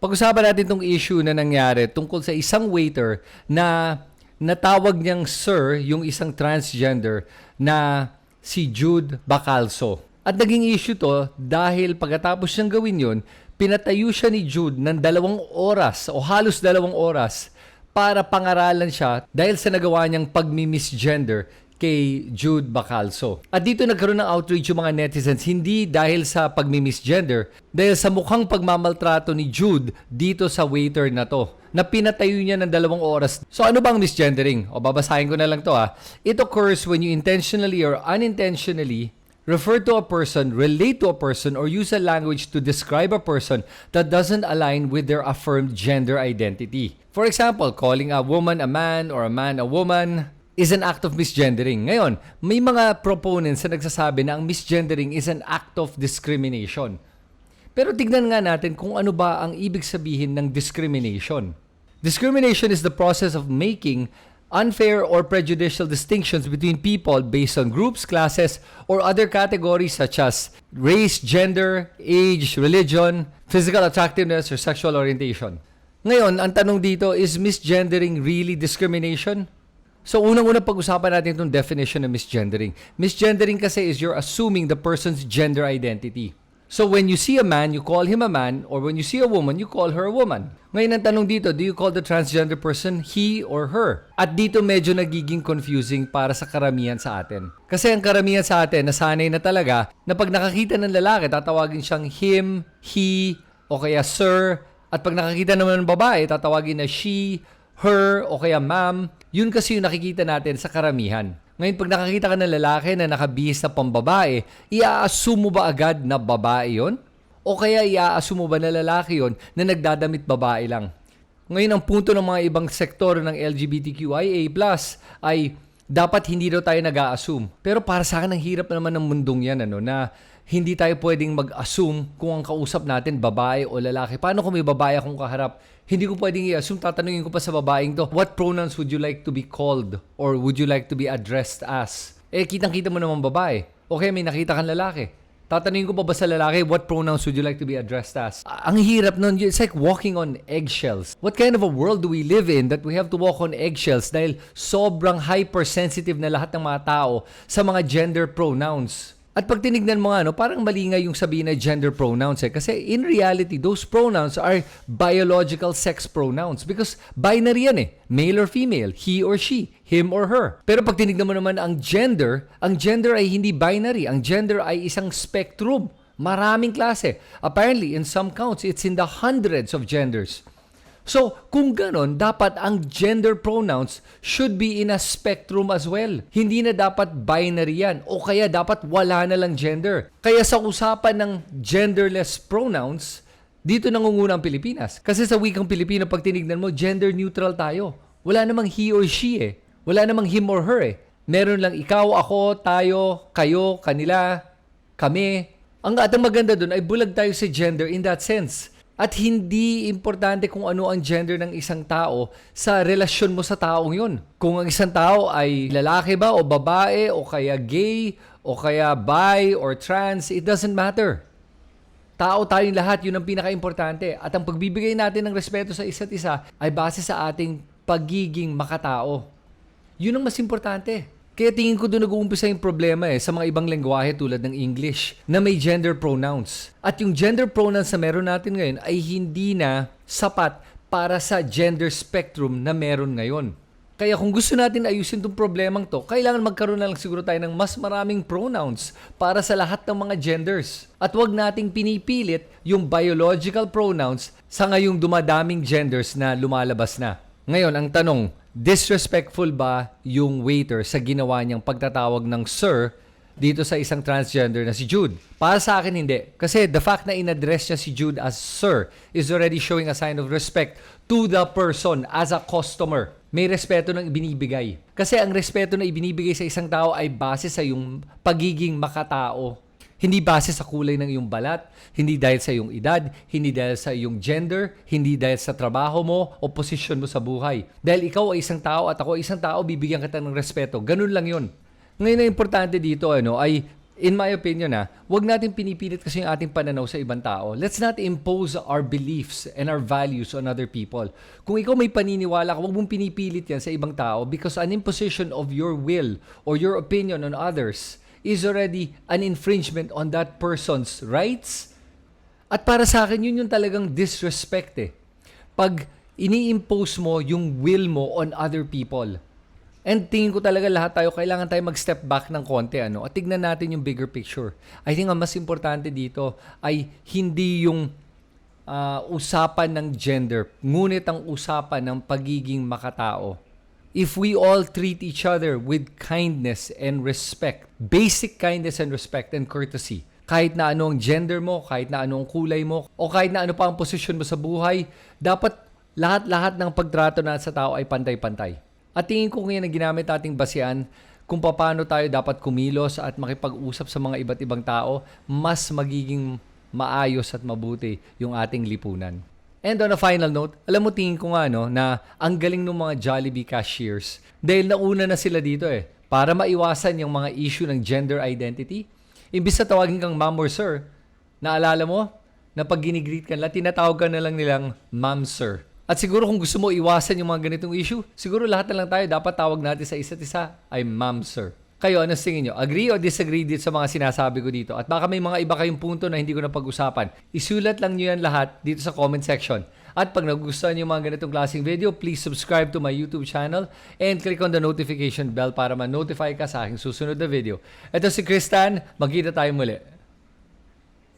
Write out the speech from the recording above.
Pag-usapan natin itong issue na nangyari tungkol sa isang waiter na natawag niyang sir yung isang transgender na si Jude Bacalso. At naging issue to dahil pagkatapos niyang gawin yun, pinatayo siya ni Jude ng dalawang oras o halos dalawang oras para pangaralan siya dahil sa nagawa niyang pagmi-misgender kay Jude Bacalso. At dito nagkaroon ng outrage yung mga netizens hindi dahil sa pagmi-misgender, dahil sa mukhang pagmamaltrato ni Jude dito sa waiter na to na pinatayo niya ng dalawang oras. So ano bang misgendering? O babasahin ko na lang to ha. It occurs when you intentionally or unintentionally refer to a person, relate to a person, or use a language to describe a person that doesn't align with their affirmed gender identity. For example, calling a woman a man or a man a woman is an act of misgendering. Ngayon, may mga proponents na nagsasabi na ang misgendering is an act of discrimination. Pero tignan nga natin kung ano ba ang ibig sabihin ng discrimination. Discrimination is the process of making unfair or prejudicial distinctions between people based on groups, classes, or other categories such as race, gender, age, religion, physical attractiveness, or sexual orientation. Ngayon, ang tanong dito, is misgendering really discrimination? So, unang-unang pag-usapan natin itong definition ng misgendering. Misgendering kasi is you're assuming the person's gender identity. So, when you see a man, you call him a man, or when you see a woman, you call her a woman. Ngayon, ang tanong dito, do you call the transgender person he or her? At dito medyo nagiging confusing para sa karamihan sa atin. Kasi ang karamihan sa atin, nasanay na talaga na pag nakakita ng lalaki, tatawagin siyang him, he, o kaya sir. At pag nakakita naman ng babae, tatawagin na she, her, o kaya ma'am. Yun kasi yung nakikita natin sa karamihan. Ngayon, pag nakakita ka ng lalaki na nakabihis na pambabae, i-assume mo ba agad na babae yon? O kaya i-assume mo ba na lalaki yon na nagdadamit babae lang? Ngayon, ang punto ng mga ibang sektor ng LGBTQIA+, ay dapat hindi daw tayo nag-a-assume. Pero para sa akin, ang hirap naman ng mundong yan, ano, na hindi tayo pwedeng mag-assume kung ang kausap natin babae o lalaki. Paano kung may babae akong kaharap? Hindi ko pwedeng i-assume, tatanungin ko pa sa babaeng to, what pronouns would you like to be called? Or would you like to be addressed as? Eh, kitang-kita mo naman babae. Okay, may nakita kang lalaki. Tatanungin ko pa ba sa lalaki, what pronouns would you like to be addressed as? A- Ang hirap nun. It's like walking on eggshells. What kind of a world do we live in that we have to walk on eggshells dahil sobrang hypersensitive na lahat ng mga tao sa mga gender pronouns? At pag tinignan mo nga, no, parang mali nga yung sabihin na gender pronouns eh. Kasi in reality, those pronouns are biological sex pronouns. Because binary yan eh. Male or female, he or she, him or her. Pero pag tinignan mo naman ang gender, ang gender ay hindi binary. Ang gender ay isang spectrum. Maraming klase. Apparently, in some counts, it's in the hundreds of genders. So, kung ganon, dapat ang gender pronouns should be in a spectrum as well. Hindi na dapat binary yan o kaya dapat wala na lang gender. Kaya sa usapan ng genderless pronouns, dito nangunguna ang Pilipinas. Kasi sa wikang Pilipino, pag tinignan mo, gender neutral tayo. Wala namang he or she eh. Wala namang him or her eh. Meron lang ikaw, ako, tayo, kayo, kanila, kami. Ang at ang maganda doon ay bulag tayo sa gender in that sense. At hindi importante kung ano ang gender ng isang tao sa relasyon mo sa taong yun. Kung ang isang tao ay lalaki ba o babae o kaya gay o kaya bi or trans, it doesn't matter. Tao tayong lahat, yun ang pinaka-importante. At ang pagbibigay natin ng respeto sa isa't isa ay base sa ating pagiging makatao. Yun ang mas importante. Kaya tingin ko doon nag-uumpisa yung problema eh sa mga ibang lengguwahe tulad ng English na may gender pronouns. At yung gender pronouns na meron natin ngayon ay hindi na sapat para sa gender spectrum na meron ngayon. Kaya kung gusto natin ayusin itong problemang to, kailangan magkaroon na lang siguro tayo ng mas maraming pronouns para sa lahat ng mga genders. At wag nating pinipilit yung biological pronouns sa ngayong dumadaming genders na lumalabas na. Ngayon, ang tanong, disrespectful ba yung waiter sa ginawa niyang pagtatawag ng sir dito sa isang transgender na si Jude? Para sa akin, hindi. Kasi the fact na in-address niya si Jude as sir is already showing a sign of respect to the person as a customer. May respeto ng ibinibigay. Kasi ang respeto na ibinibigay sa isang tao ay base sa yung pagiging makatao. Hindi base sa kulay ng iyong balat, hindi dahil sa iyong edad, hindi dahil sa iyong gender, hindi dahil sa trabaho mo o posisyon mo sa buhay. Dahil ikaw ay isang tao at ako ay isang tao, bibigyan kita ng respeto. Ganun lang yun. Ngayon ang importante dito ano, ay in my opinion na, wag natin pinipilit kasi yung ating pananaw sa ibang tao. Let's not impose our beliefs and our values on other people. Kung ikaw may paniniwala ka, wag mong pinipilit yan sa ibang tao because an imposition of your will or your opinion on others is already an infringement on that person's rights. At para sa akin, yun yung talagang disrespect eh. Pag ini-impose mo yung will mo on other people. And tingin ko talaga lahat tayo, kailangan tayo mag-step back ng konti ano, at tignan natin yung bigger picture. I think ang mas importante dito ay hindi yung ah, usapan ng gender, ngunit ang usapan ng pagiging makatao. If we all treat each other with kindness and respect, basic kindness and respect and courtesy, kahit na ano ang gender mo, kahit na ano ang kulay mo, o kahit na ano pa ang posisyon mo sa buhay, dapat lahat-lahat ng pagtrato na sa tao ay pantay-pantay. At tingin ko ngayon na ginamit nating basihan kung paano tayo dapat kumilos at makipag-usap sa mga iba't ibang tao, mas magiging maayos at mabuti yung ating lipunan. And on a final note, alam mo tingin ko nga no, na ang galing ng mga Jollibee cashiers dahil nauna na sila dito eh para maiwasan yung mga issue ng gender identity. Imbis na tawagin kang ma'am or sir, naalala mo na pag ginigreet ka nila, tinatawag ka na lang nilang ma'am sir. At siguro kung gusto mo iwasan yung mga ganitong issue, siguro lahat na lang tayo dapat tawag natin sa isa't isa ay ma'am sir. Kayo, ano sa tingin nyo? Agree o disagree dito sa mga sinasabi ko dito? At baka may mga iba kayong punto na hindi ko napag-usapan. Isulat lang nyo yan lahat dito sa comment section. At pag nagustuhan nyo mga ganitong klaseng video, please subscribe to my YouTube channel and click on the notification bell para ma-notify ka sa aking susunod na video. Ito si Kristan, magkita tayo muli.